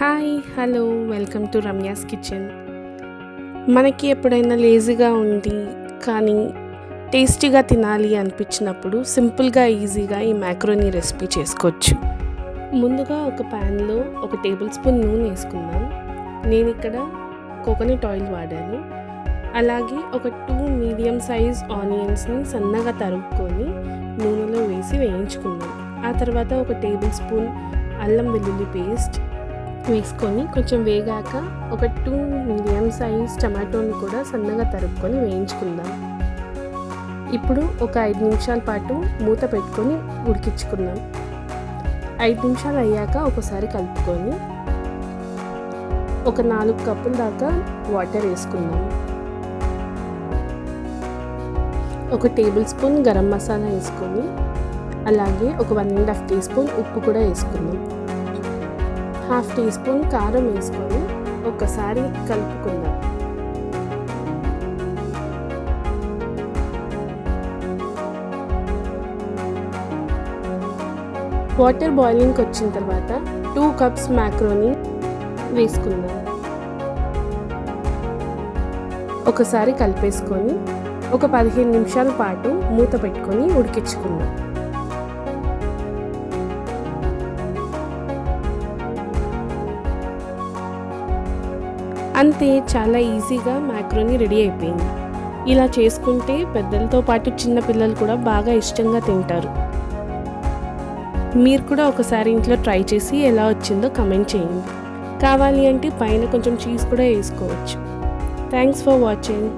Hi hello welcome to Ramya's kitchen. మనకి ఎప్పుడైనా లేజీగా ఉండి కానీ టేస్టీగా తినాలి అనిపించినప్పుడు సింపుల్గా ఈజీగా ఈ మ్యాక్రోనీ రెసిపీ చేసుకోవచ్చు. ముందుగా ఒక ప్యాన్లో ఒక టేబుల్ స్పూన్ నూనె వేసుకుందాం. నేను ఇక్కడ కోకోనట్ ఆయిల్ వాడాను. అలాగే ఒక టూ మీడియం సైజ్ ఆనియన్స్ని సన్నగా తరుక్కొని నూనెలో వేసి వేయించుకుందాం. ఆ తర్వాత ఒక టేబుల్ స్పూన్ అల్లం వెల్లుల్లి పేస్ట్ వేసుకొని కొంచెం వేగాక ఒక టూ మీడియం సైజ్ టమాటోని కూడా సన్నగా తరుపుకొని వేయించుకుందాం. ఇప్పుడు ఒక ఐదు నిమిషాల పాటు మూత పెట్టుకొని ఉడికించుకుందాం. ఐదు నిమిషాలు అయ్యాక ఒకసారి కలుపుకొని ఒక నాలుగు కప్పుల దాకా వాటర్ వేసుకుందాం. ఒక టేబుల్ స్పూన్ గరం మసాలా వేసుకొని అలాగే ఒక one and half teaspoon ఉప్పు కూడా వేసుకుందాం. హాఫ్ టీ స్పూన్ కారం వేసుకొని ఒకసారి కలుపుకుందాం. వాటర్ బాయిలింగ్కి వచ్చిన తర్వాత టూ కప్స్ మ్యాక్రోని వేసుకుందాం. ఒకసారి కలిపేసుకొని ఒక పదిహేను నిమిషాల పాటు మూత పెట్టుకొని ఉడికించుకుందాం. అంతే చాలా ఈజీగా మ్యాక్రోని రెడీ అయిపోయింది. ఇలా చేసుకుంటే పెద్దలతో పాటు చిన్న పిల్లలు కూడా బాగా ఇష్టంగా తింటారు. మీరు కూడా ఒకసారి ఇంట్లో ట్రై చేసి ఎలా వచ్చిందో కమెంట్ చేయండి. కావాలి అంటే పైన కొంచెం చీజ్ కూడా వేసుకోవచ్చు. Thanks for watching